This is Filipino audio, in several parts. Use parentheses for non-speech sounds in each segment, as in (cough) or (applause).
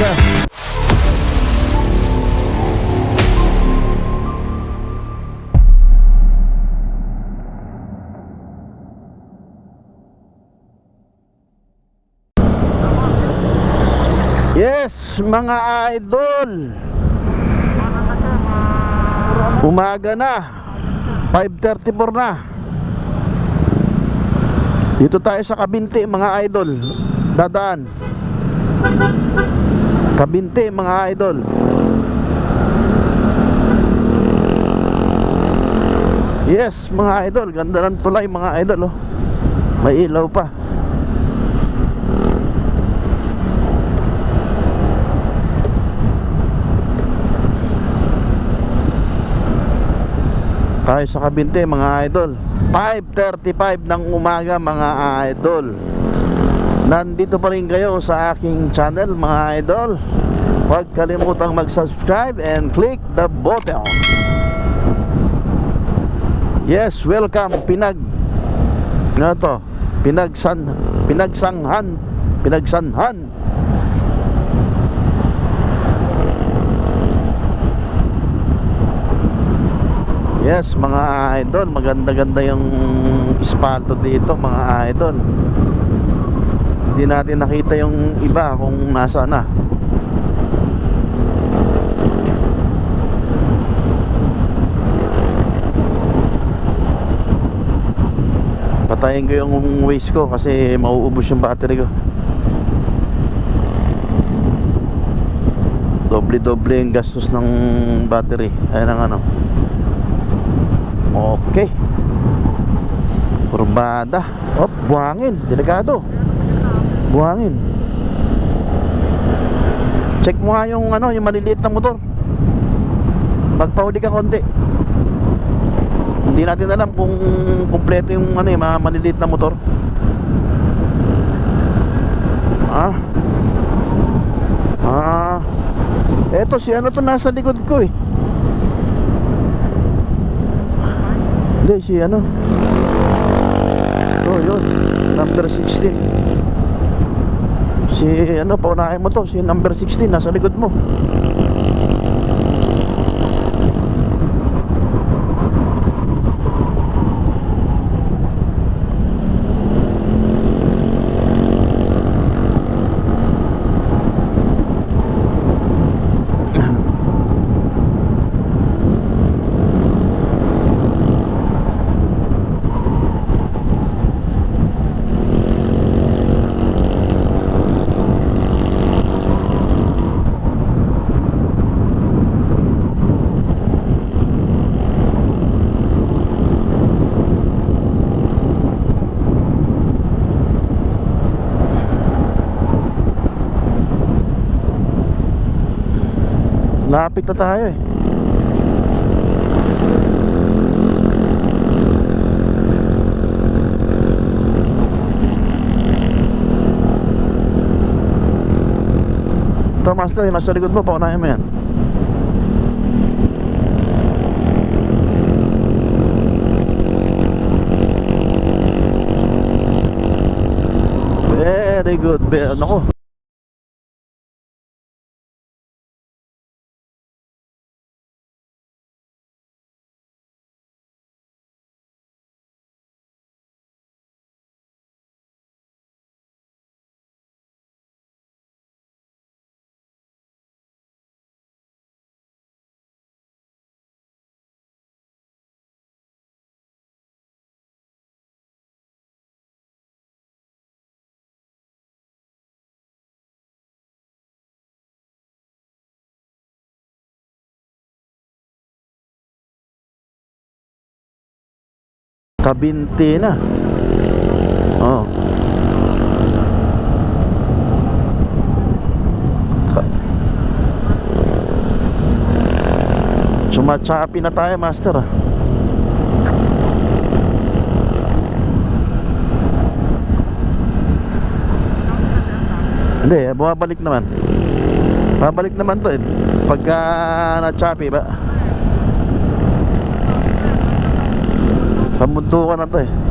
umaga. Yes, mga idol. Umaga na. 5.34 na. Dito tayo sa Kabinti, mga idol. Dadaan. Kabinti, mga idol. Yes, mga idol. Ganda ng tulay, mga idol. Oh. May ilaw pa. tayo sa Kabinte mga idol 5.35 ng umaga mga idol Nandito pa rin kayo sa aking channel mga idol. Huwag kalimutang mag-subscribe and click the button. Yes, welcome. Pinag Ano to? Pinagsan Pinagsanghan. Pinagsanhan Yes, mga idol, maganda-ganda yung espalto dito, mga idol. Hindi natin nakita yung iba kung nasa na. Patayin ko yung waste ko kasi mauubos yung battery ko. Doble-doble yung gastos ng battery. Ayan ang ano. Okay. Kurbada. Op, buhangin. Delikado. Buhangin. Check mo nga yung ano, yung maliliit na motor. Magpahuli ka konti. Hindi natin alam kung kumpleto yung ano, yung mga maliliit na motor. Ah. Ah. Eto si ano to nasa likod ko eh. Hindi, si ano Oh, yun Number 16 Si ano, paunahin mo to. Si number 16, nasa likod mo Lapit na tayo eh. Ito master, yung nasa likod mo, paunahin mo yan. Very good, Be- Nako Kabinti na. Oh. Ka Sumatsapi na tayo, master. ah. Hindi, bumabalik naman. Babalik naman to eh. Pagka na-choppy ba? Pamuntukan na to eh.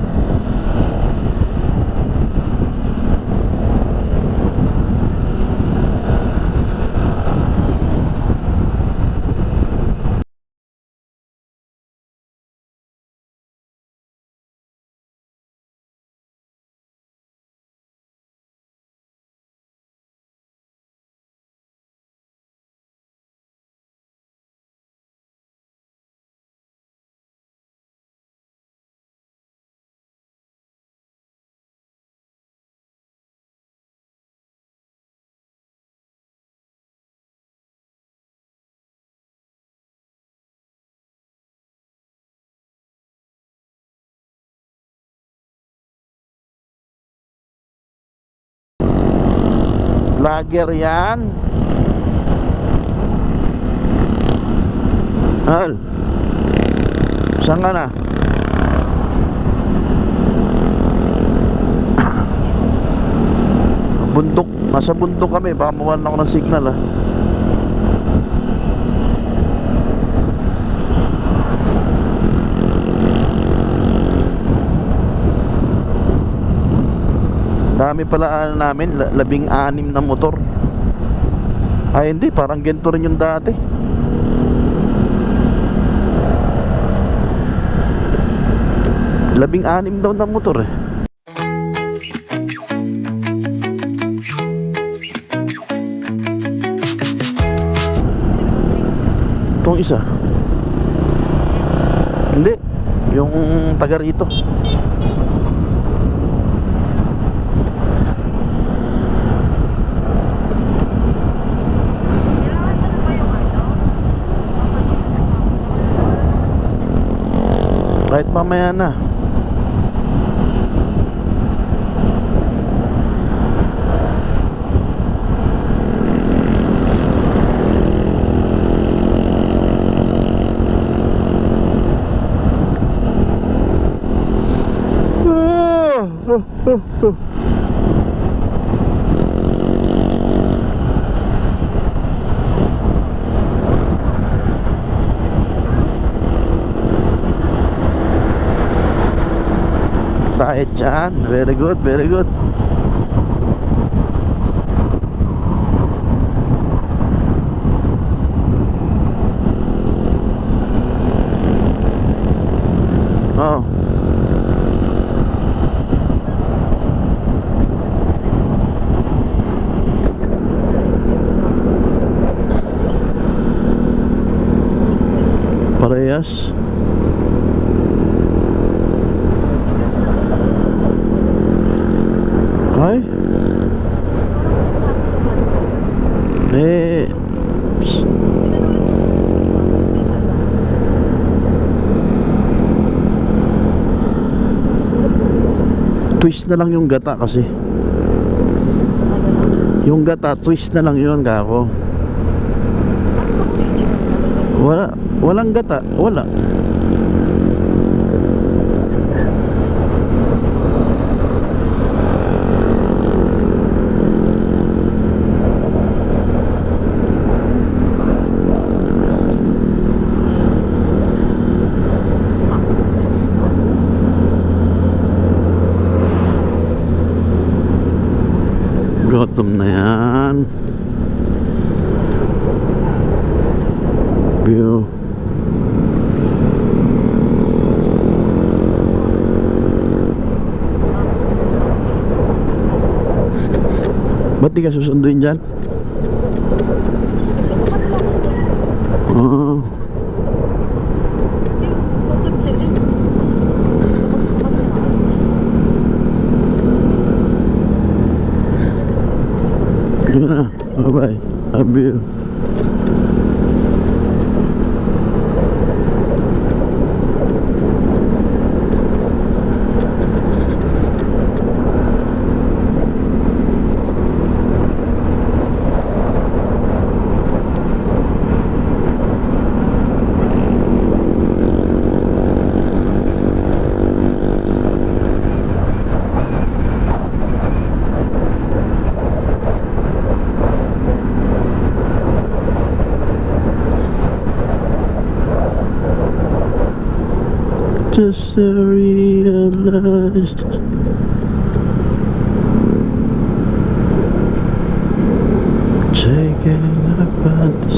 Vlogger yan. Hal. Saan ka na? (coughs) Bundok. Nasa bundok kami. Baka mawalan ako ng signal ah. Dami pala ano namin, la- labing anim na motor. Ay hindi, parang ganito rin yung dati. Labing anim daw na motor eh. Itong isa. Hindi, yung taga rito. Kahit mamaya na. (laughs) Tayo dyan. Very good, very good. Oh. Parehas. Na lang yung gata kasi. Yung gata, twist na lang yun, kako. Wala, walang gata, wala. Gutom na yan. View. Ba't di ka susunduin dyan? vai. Abriu. just realized Taking a pants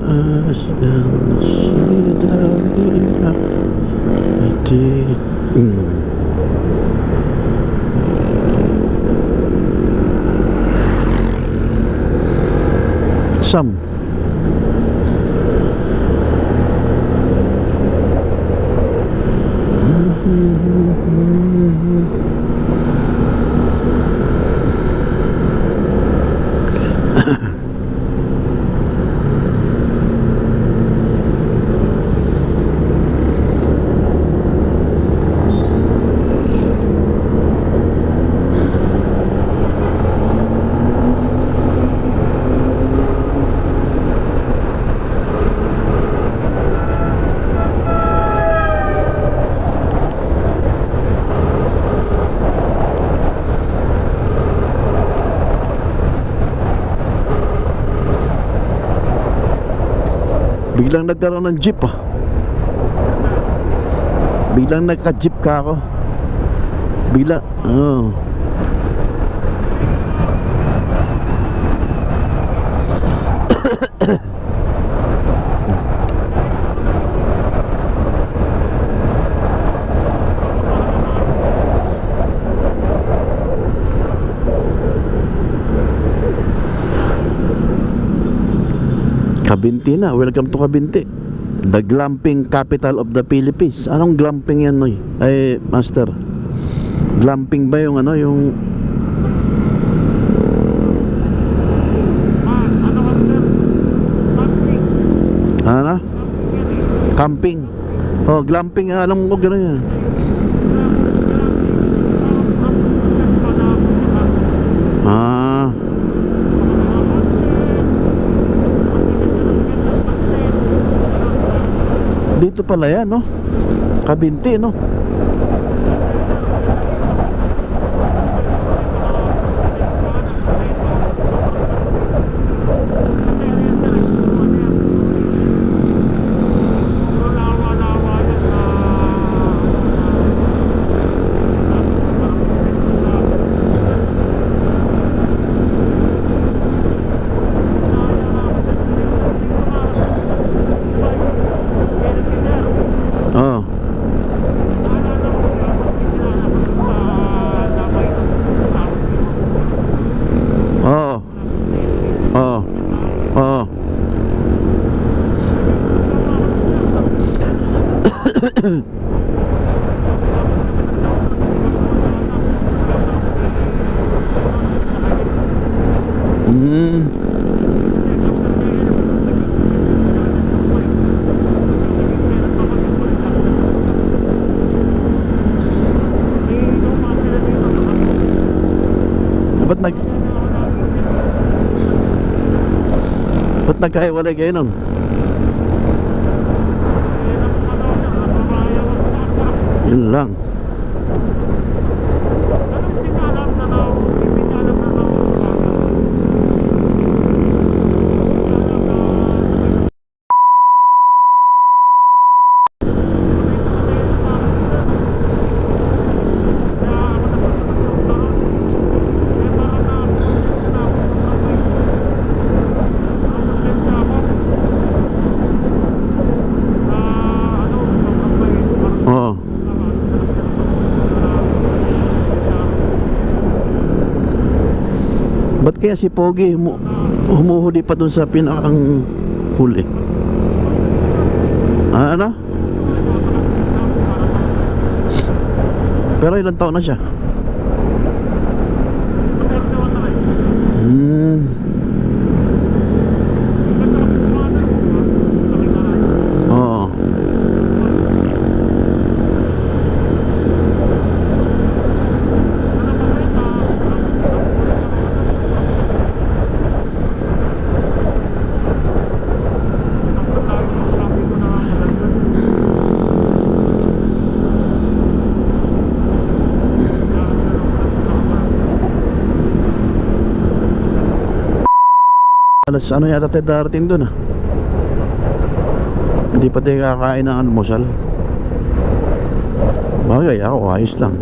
eyes and see the river I did. Biglang nagkaroon ng jeep ah. Biglang nagka-jeep ka ako. Bigla, oh. Kabinti na. Welcome to Kabinti. The glamping capital of the Philippines. Anong glamping yan, Noy? Ay, master. Glamping ba yung ano, yung... Ano? Camping. Oh, glamping. Alam ko gano'n yan. Ah. Dito pala yan, no? Kabinti, no? Ba't nag... Ba't nagkahiwalay kayo nun? Yun lang. Ba't kaya si Pogi humu humuhuli pa dun sa pinakang huli? Ah, ano? Pero ilang taon na siya? Alas ano yata tayo darating dun ah. Hindi pa tayo kakain ng almusal Bagay ako ayos lang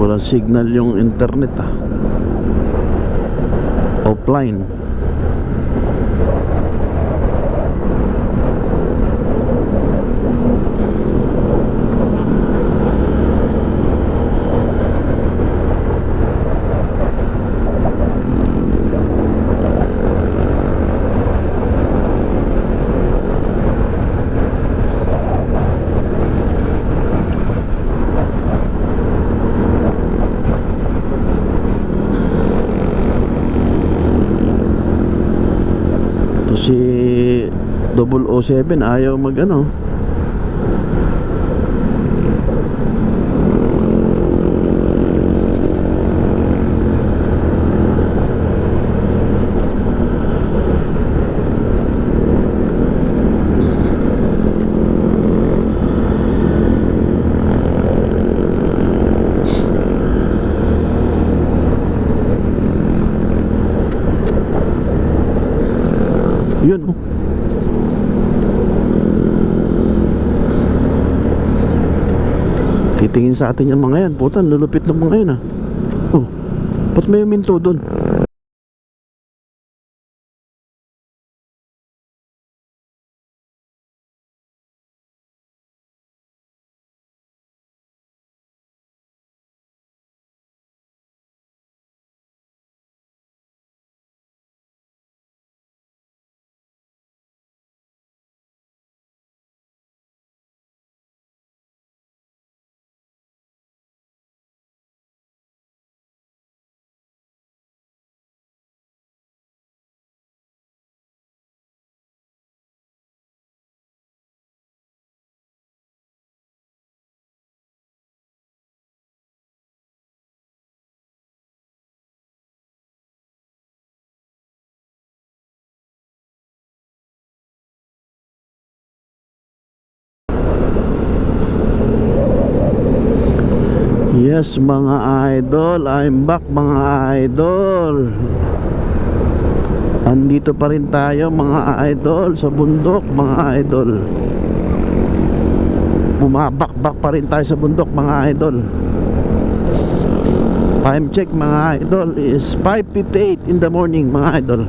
Walang signal yung internet ah. Offline To si 007 ayaw mag ano Yun oh. Titingin sa atin yung mga yan. Putan, lulupit ng mga yan ah. Oh, ba't may minto doon? Yes mga idol, I'm back mga idol. Andito pa rin tayo mga idol sa bundok mga idol. Bumabakbak pa rin tayo sa bundok mga idol. Time check mga idol is 5.58 in the morning mga idol.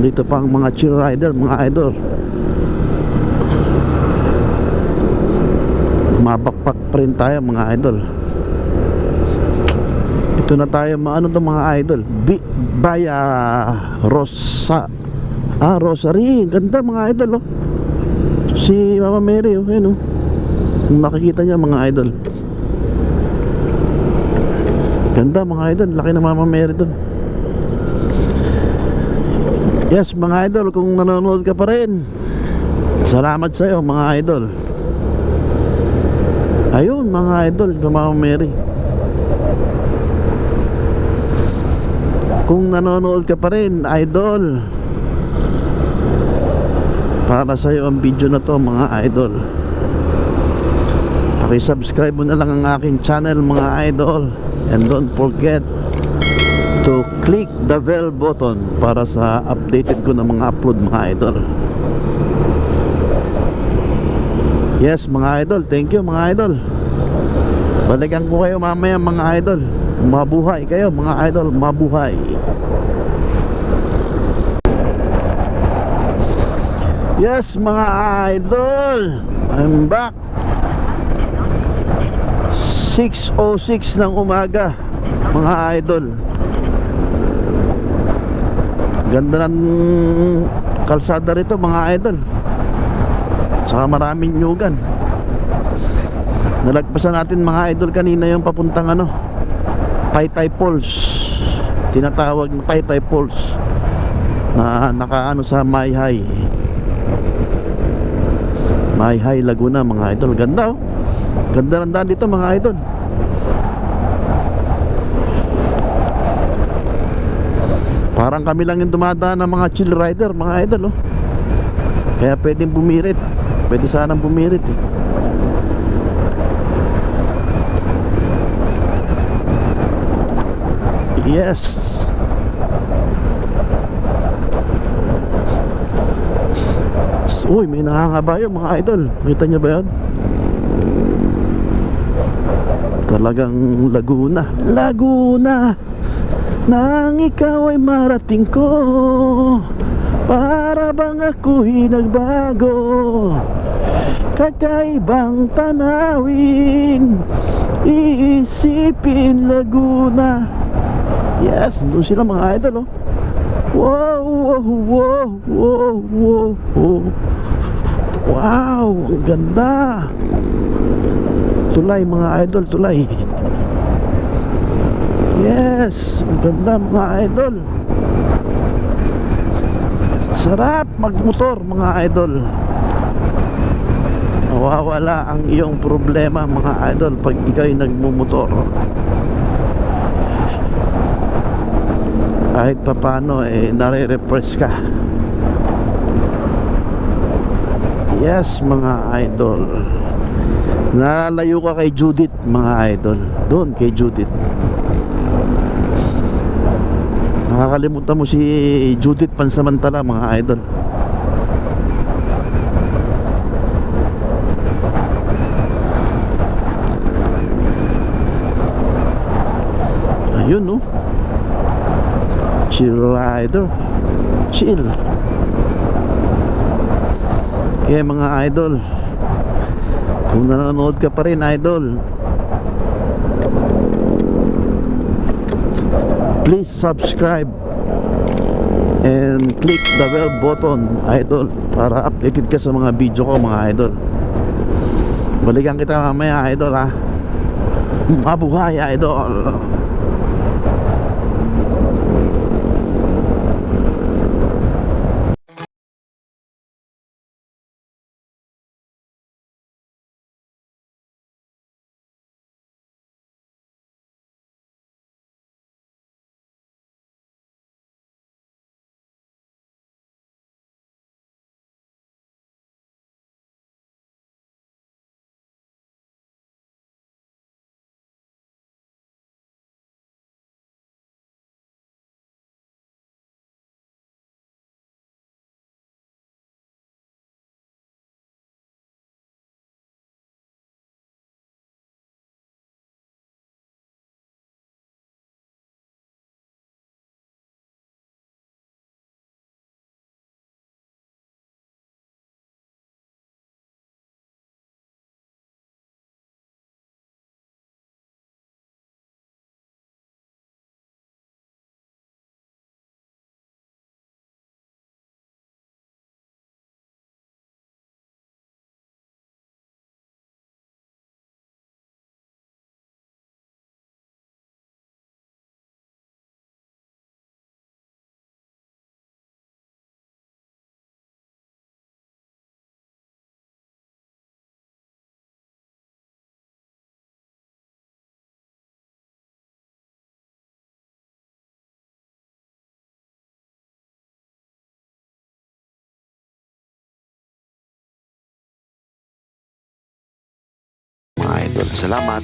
Dito pa ang mga chill rider mga idol Mabakpak pa rin tayo mga idol. Ito na tayo maano to mga idol? Bi Baya Rosa Ah Rosary. Ganda mga idol oh. Si Mama Mary oh Ayun oh. Kung nakikita niya mga idol. Ganda mga idol. Laki ng Mama Mary doon Yes mga idol Kung nanonood ka pa rin. Salamat sa iyo mga idol Ayun mga idol, Mama Mary. Kung nanonood ka pa rin, idol. Para sa iyo ang video na to mga idol. Paki-subscribe mo na lang ang aking channel mga idol. And don't forget to click the bell button para sa updated ko ng mga upload mga idol. Yes mga idol, thank you mga idol. Balikan ko kayo mamaya mga idol. Mabuhay kayo mga idol, mabuhay. Yes mga idol. I'm back. 6.06 ng umaga Mga idol. Ganda ng kalsada rito mga idol Saka maraming nyugan Nalagpasan natin mga idol kanina yung papuntang ano Taytay Falls. Tinatawag na Taytay Falls Na nakaano sa Mayhay Mayhay Laguna mga idol. Ganda oh. Ganda ng daan dito mga idol. Parang kami lang yung dumadaan ng mga chill rider mga idol oh. Kaya pwedeng bumirit Pwede sanang bumirit eh. Yes. Uy, may nangangabayo mga idol. Kita nyo ba yan? Talagang Laguna. Laguna. Nang ikaw ay marating ko Para bang ako'y nagbago Kakaibang tanawin Iisipin Laguna. Yes, doon sila mga idol oh. Wow, wow, wow, wow, wow, wow. Ang ganda. Tulay mga idol, tulay. Yes, ang ganda mga idol. Sarap magmotor mga idol Nawawala ang iyong problema mga idol Pag ikaw'y nagmumotor. Kahit papano eh nare-repress ka. Yes mga idol. Nalalayo ka kay Judith mga idol. Doon kay Judith. Nakakalimutan mo si Judith Pansamantala mga idol. Ayun no. Chill rider. Chill. Kaya mga idol, kung nanonood ka pa rin idol, please subscribe and click the bell button idol para updated ka sa mga video ko mga idol balikan kita mamaya idol ha mabuhay idol salamat